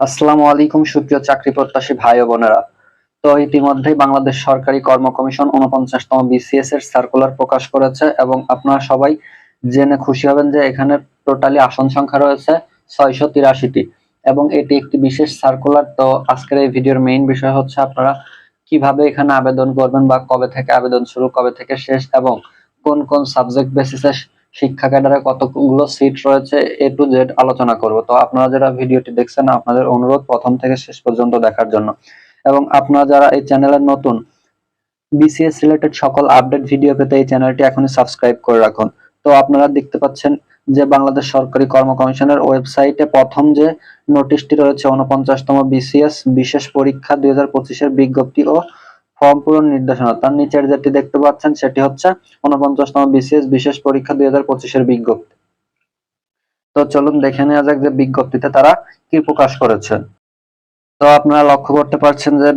আসসালামু আলাইকুম, সুপ্রিয় চাকরি প্রত্যাশী ভাই ও বোনেরা। তো ইতিমধ্যেই বাংলাদেশ সরকারি কর্ম কমিশন উনপঞ্চাশতম বিসিএস এর সার্কুলার প্রকাশ করেছে এবং আপনারা সবাই জেনে খুশি হবেন যে এখানে টোটালি আসন সংখ্যা রয়েছে ছয়শো তিরাশিটি এবং এটি একটি বিশেষ সার্কুলার তো আজকের এই ভিডিওর মেইন বিষয় হচ্ছে আপনারা কীভাবে এখানে আবেদন করবেন বা কবে থেকে আবেদন শুরু, কবে থেকে শেষ এবং কোন কোন সাবজেক্ট বেসিসে শিক্ষা ক্যাডারে কতগুলো সিট রয়েছে এ টু জেড আলোচনা করব। তো আপনারা যারা ভিডিওটি দেখছেন, আপনাদের অনুরোধ প্রথম থেকে শেষ পর্যন্ত দেখার জন্য। এবং আপনারা যারা এই চ্যানেলের নতুন বিসিএস রিলেটেড সকল আপডেট ভিডিও পেতে এই চ্যানেলটি এখনই সাবস্ক্রাইব করে রাখুন। তো আপনারা দেখতে পাচ্ছেন যে বাংলাদেশ সরকারি কর্ম কমিশনের ওয়েবসাইটে প্রথম যে নোটিশটি রয়েছে উনপঞ্চাশতম বিসিএস বিশেষ পরীক্ষা দুই হাজার বিজ্ঞপ্তি ও ফর্ম পূরণ নির্দেশনা। তার নিচের যেটি দেখতে পাচ্ছেন, সেটি হচ্ছে উনপঞ্চাশতম বিসিএস বিশেষ পরীক্ষা দুই হাজার পঁচিশের বিজ্ঞপ্তি। তো চলুন দেখে নেওয়া যাক যে বিজ্ঞপ্তিতে তারা কি প্রকাশ করেছে তো আপনারা লক্ষ্য করতে পারছেন যে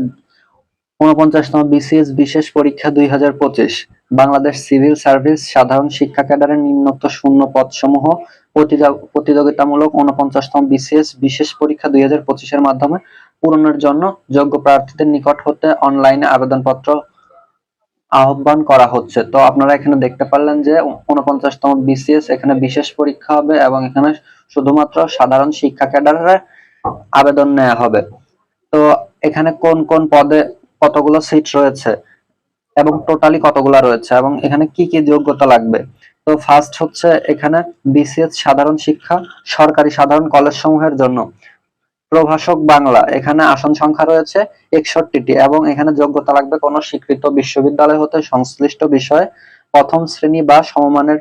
উনপঞ্চাশতম বিসিএস বিশেষ পরীক্ষা দুই হাজার পঁচিশ, বাংলাদেশ সিভিল সার্ভিস সাধারণ শিক্ষা ক্যাডারের নিম্নোক্ত শূন্য পদ সমূহ প্রতিযোগিতামূলক উনপঞ্চাশতম বিসিএস বিশেষ পরীক্ষা দুই পঁচিশের মাধ্যমে পূরণের জন্য যোগ্য প্রার্থীদের নিকট হতে অনলাইনে আবেদনপত্র আহ্বান করা হচ্ছে। তো আপনারা এখানে দেখতে পারলেন যে উনপঞ্চাশতম বিসিএস এখানে বিশেষ পরীক্ষা হবে এবং এখানে শুধুমাত্র সাধারণ শিক্ষা ক্যাডারের আবেদন নেওয়া হবে। তো এখানে কোন কোন পদে কতগুলো সিট রয়েছে এবং টোটালি কতগুলো রয়েছে এবং এখানে কি কি যোগ্যতা লাগবে? তো ফার্স্ট হচ্ছে এখানে বিসিএস সাধারণ শিক্ষা সরকারি সাধারণ কলেজ সমূহের জন্য। প্রভাষক বাংলা। এখানে আসন সংখ্যা রয়েছে একষট্টিটি এবং এখানে যোগ্যতা লাগবে কোন স্বীকৃত বিশ্ববিদ্যালয় হতে সংশ্লিষ্ট বিষয়ে প্রথম শ্রেণি বা সমমানের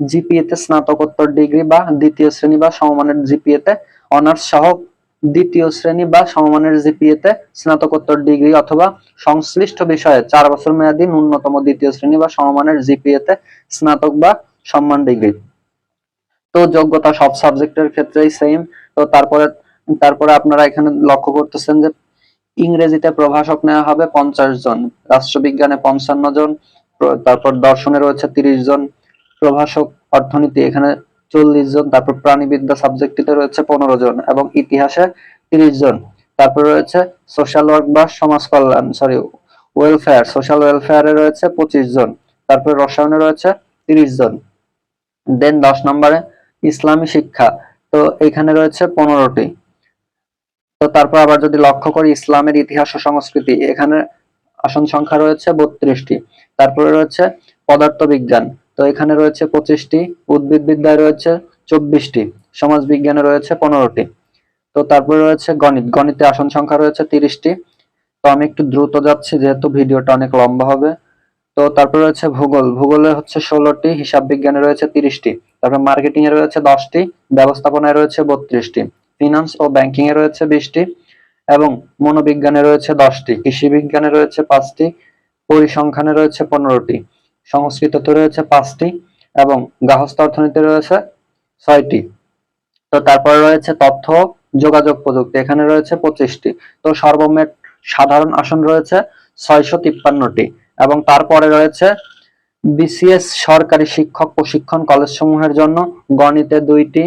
জিপিএতে স্নাতকোত্তর ডিগ্রি বা দ্বিতীয় শ্রেণি বা সমমানের জিপিএতে অনার্স সহ দ্বিতীয় শ্রেণি বা সমমানের জিপিএতে স্নাতকোত্তর ডিগ্রি অথবা সংশ্লিষ্ট বিষয়ে চার বছর মেয়াদী ন্যূনতম দ্বিতীয় শ্রেণি বা সমমানের জিপিএতে স্নাতক বা সম্মান ডিগ্রি। তো যোগ্যতা সব সাবজেক্টের ক্ষেত্রেই সেম তো তারপরে তারপরে আপনারা এখানে লক্ষ্য করতেছেন যে ইংরেজিতে প্রভাষক নেওয়া হবে পঞ্চাশ জন, রাষ্ট্রবিজ্ঞানে পঞ্চান্ন জন তারপর দর্শনে রয়েছে তিরিশ জন, প্রভাষক অর্থনীতি এখানে চল্লিশ জন, তারপর প্রাণীবিদ্যা সাবজেক্টটিতে রয়েছে পনেরো জন এবং ইতিহাসে তিরিশ জন। তারপর রয়েছে সোশ্যাল ওয়ার্ক বা সমাজ কল্যাণ, সরি, ওয়েলফেয়ার, সোশ্যাল ওয়েলফেয়ারে রয়েছে পঁচিশ জন, তারপর রসায়নে রয়েছে তিরিশ জন। দেন দশ নম্বরে ইসলামী শিক্ষা, তো এখানে রয়েছে পনেরোটি। তো তারপর আবার যদি লক্ষ্য করি ইসলামের ইতিহাস ও সংস্কৃতি, এখানে আসন সংখ্যা রয়েছে বত্রিশটি। তারপরে রয়েছে পদার্থ বিজ্ঞান তো এখানে রয়েছে পঁচিশটি উদ্ভিদ বিদ্যায় রয়েছে চব্বিশটি সমাজ বিজ্ঞানে রয়েছে পনেরোটি। তো তারপরে রয়েছে গণিত, গণিতে আসন সংখ্যা রয়েছে তিরিশটি। তো আমি একটু দ্রুত যাচ্ছি, যেহেতু ভিডিওটা অনেক লম্বা হবে। তো তারপরে রয়েছে ভূগোল, ভূগোলে হচ্ছে ষোলোটি হিসাব বিজ্ঞানে রয়েছে তিরিশটি। তারপর মার্কেটিং এ রয়েছে দশটি, ব্যবস্থাপনায় রয়েছে বত্রিশটি। ফিনান্স ও ব্যাংকিং এ রয়েছে বিশটি এবং মনোবিজ্ঞানে রয়েছে দশটি, কৃষি বিজ্ঞানে রয়েছে পাঁচটি, পরিসংখ্যানে রয়েছে পনেরোটি, সংস্কৃততে রয়েছে পাঁচটি এবং গাহস্থ অর্থনীতি রয়েছে ছয়টি। তো তারপরে রয়েছে তথ্য যোগাযোগ প্রযুক্তি, এখানে রয়েছে পঁচিশটি। তো সর্বমেট সাধারণ আসন রয়েছে ছয়শো তিপ্পান্নটি এবং তারপরে রয়েছে বিসিএস সরকারি শিক্ষক প্রশিক্ষণ কলেজ সমূহের জন্য গণিতে দুইটি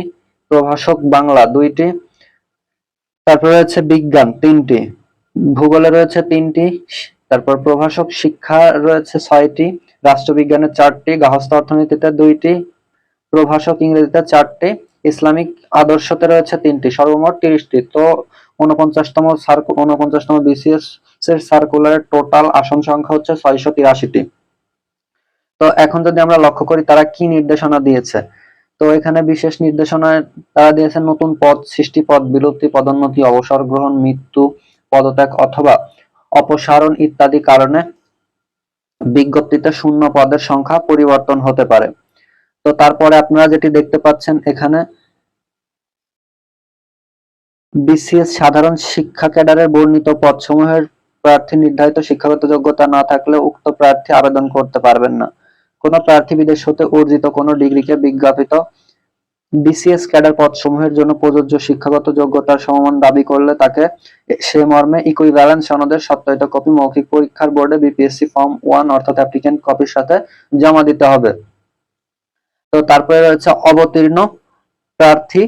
প্রভাষক বাংলা দুইটি, তারপর রয়েছে বিজ্ঞান তিনটি, ভূগোলে রয়েছে তিনটি, তারপর প্রভাষক শিক্ষা রয়েছে ছয়টি, রাষ্ট্রবিজ্ঞানে চারটি গাহস্থ অর্থনীতিতে দুইটি, প্রভাষক ইংরেজিতে চারটি, ইসলামিক আদর্শতে রয়েছে তিনটি, সর্বমোট তিরিশটি। তো উনপঞ্চাশতম উনপঞ্চাশতম বিসিএস এর সার্কুলারের টোটাল আসন সংখ্যা হচ্ছে ছয়শো তিরাশিটি। তো এখন যদি আমরা লক্ষ্য করি তারা কি নির্দেশনা দিয়েছে তো এখানে বিশেষ নির্দেশনায় তারা দিয়েছে নতুন পদ, সৃষ্টি পদ, বিলুপ্তি, পদোন্নতি, অবসর গ্রহণ, মৃত্যু, পদত্যাগ অথবা অপসারণ ইত্যাদি কারণে বিজ্ঞপ্তিতে শূন্য পদের সংখ্যা পরিবর্তন হতে পারে। তো তারপরে আপনারা যেটি দেখতে পাচ্ছেন এখানে, বিসিএস সাধারণ শিক্ষা ক্যাডারের বর্ণিত পদসমূহের প্রার্থী নির্ধারিত শিক্ষাগত যোগ্যতা না থাকলে উক্ত প্রার্থী আবেদন করতে পারবেন না। কোন প্রার্থী বিদেশ হতে অর্জিত কোন ডিগ্রিকে বিজ্ঞাপিত বিসিএস ক্যাডার পদসমূহের জন্য প্রযোজ্য শিক্ষাগত যোগ্যতার সমমান দাবি করলে তাকে সে মর্মে ইকুইভ্যালেন্স সনদের সত্যায়িত কপি, মৌখিক পরীক্ষার বোর্ডে বিপিএসসি ফর্ম ওয়ান অর্থাৎ অ্যাপ্লিকেন্ট কপির সাথে জমা দিতে হবে। তো তারপরে রয়েছে অবতীর্ণ প্রার্থী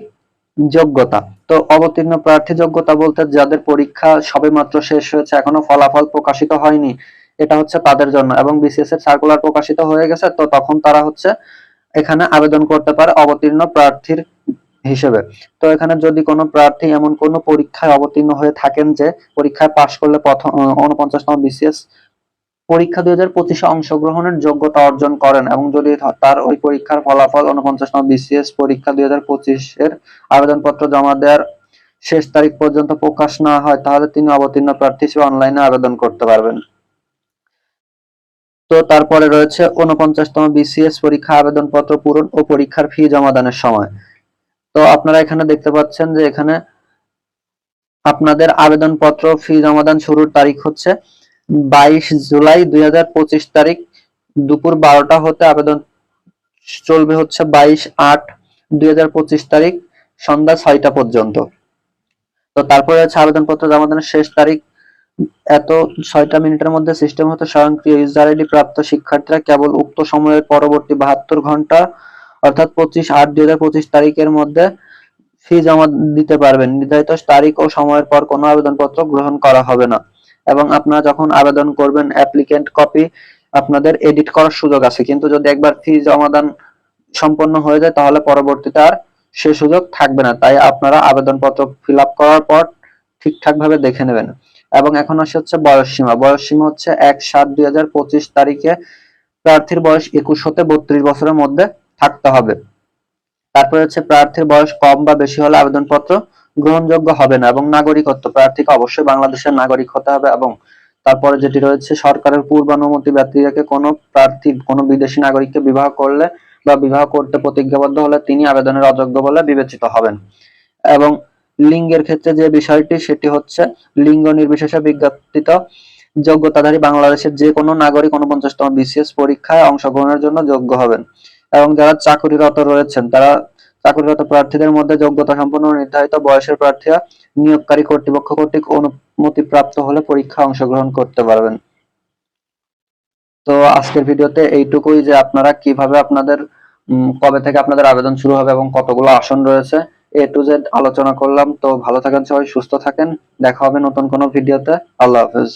যোগ্যতা। তো অবতীর্ণ প্রার্থী যোগ্যতা বলতে যাদের পরীক্ষা সবেমাত্র শেষ হয়েছে, এখনও ফলাফল প্রকাশিত হয়নি এটা হচ্ছে তাদের জন্য। এবং বিসিএস এর সার্কুলার প্রকাশিত হয়ে গেছে, তো তখন তারা হচ্ছে এখানে আবেদন করতে পারে অবতীর্ণ প্রার্থীর হিসেবে। তো এখানে যদি কোনো প্রার্থী এমন কোনো পরীক্ষায় অবতীর্ণ হয়ে থাকেন যে পরীক্ষায় পাশ করলে প্রথম উনপঞ্চাশতম বিসিএস পরীক্ষা দুই হাজার পঁচিশে অংশগ্রহণের যোগ্যতা অর্জন করেন এবং যদি তার ওই পরীক্ষার ফলাফল উনপঞ্চাশতম বিসিএস পরীক্ষা দুই হাজার পঁচিশের আবেদনপত্র জমা দেওয়ার শেষ তারিখ পর্যন্ত প্রকাশ না হয়, তাহলে তিনি অবতীর্ণ প্রার্থী হিসেবে অনলাইনে আবেদন করতে পারবেন। তো তারপরে রয়েছে উনপঞ্চাশতম বিসিএস পরীক্ষা আবেদনপত্র পূরণ ও পরীক্ষার ফি জমাদানের সময়। তো আপনারা এখানে দেখতে পাচ্ছেন যে এখানে আপনাদের আবেদনপত্র ফি জমাদান শুরুর তারিখ হচ্ছে বাইশ জুলাই দুই হাজার পঁচিশ তারিখ। দুপুর বারোটা হতে আবেদন চলবে হচ্ছে বাইশ আট দুই তারিখ সন্ধ্যা ছয়টা পর্যন্ত। তো তারপরে হচ্ছে আবেদনপত্র জমা দানের শেষ তারিখ এত ছয়টা মিনিটের মধ্যে সিস্টেম হতে স্বয়ংক্রিয় ইউজার আইডি প্রাপ্ত শিক্ষার্থীরা কেবল উক্ত সময়ের পরবর্তী বাহাত্তর ঘণ্টা, অর্থাৎ পঁচিশ আট দুই হাজার পঁচিশ তারিখের মধ্যে ফি জমা দিতে পারবেন। নির্ধারিত তারিখ ও সময়ের পর কোনো আবেদনপত্র গ্রহণ করা হবে না। এবং আপনারা যখন আবেদন করবেন অ্যাপ্লিকেন্ট কপি আপনাদের এডিট করার সুযোগ আছে। কিন্তু যদি একবার ফি জমাদান সম্পন্ন হয়ে যায়, তাহলে পরবর্তীতে আর সে সুযোগ থাকবে না। তাই আপনারা আবেদনপত্র ফিল আপ করার পর ঠিকঠাক ভাবে দেখে নেবেন। এবং এখন আসে হচ্ছে বয়স সীমা। বয়স সীমা হচ্ছে এক সাত দুই তারিখে প্রার্থীর বয়স একুশ হতে বত্রিশ বছরের মধ্যে থাকতে হবে। তারপরে হচ্ছে প্রার্থীর বয়স কম বা বেশি হলে আবেদনপত্র গ্রহণযোগ্য হবে না এবং নাগরিকত্ব, প্রার্থীকে অবশ্যই বাংলাদেশের নাগরিক হতে হবে এবং তারপরে যেটি রয়েছে সরকারের পূর্বানুমতি ব্যক্তি রেখে কোনো প্রার্থী, কোনো বিদেশি নাগরিককে বিবাহ করলে বা বিবাহ করতে প্রতিজ্ঞাবদ্ধ হলে তিনি আবেদনের অযোগ্য বলে বিবেচিত হবেন। এবং লিঙ্গের ক্ষেত্রে যে বিষয়টি, সেটি হচ্ছে লিঙ্গ নির্বিশেষে বিজ্ঞপ্তিত যোগ্যতাধারী বাংলাদেশের যে কোনো নাগরিক উনপঞ্চাশতম বিসিএস পরীক্ষায় অংশগ্রহণের জন্য যোগ্য হবেন। এবং যারা চাকরিরত রয়েছেন, তারা চাকরিরত প্রার্থীদের মধ্যে যোগ্যতা সম্পন্ন নির্ধারিত বয়সের প্রার্থীরা নিয়োগকারী কর্তৃপক্ষ কর্তৃক অনুমতি প্রাপ্ত হলে পরীক্ষা অংশগ্রহণ করতে পারবেন। তো আজকের ভিডিওতে এইটুকুই যে আপনারা কীভাবে আপনাদের কবে থেকে আপনাদের আবেদন শুরু হবে এবং কতগুলো আসন রয়েছে এ টু জেড আলোচনা করলাম, তো ভালো থাকেন সবাই, সুস্থ থাকেন। দেখা হবে নতুন কোনো ভিডিওতে। আল্লাহ হাফেজ।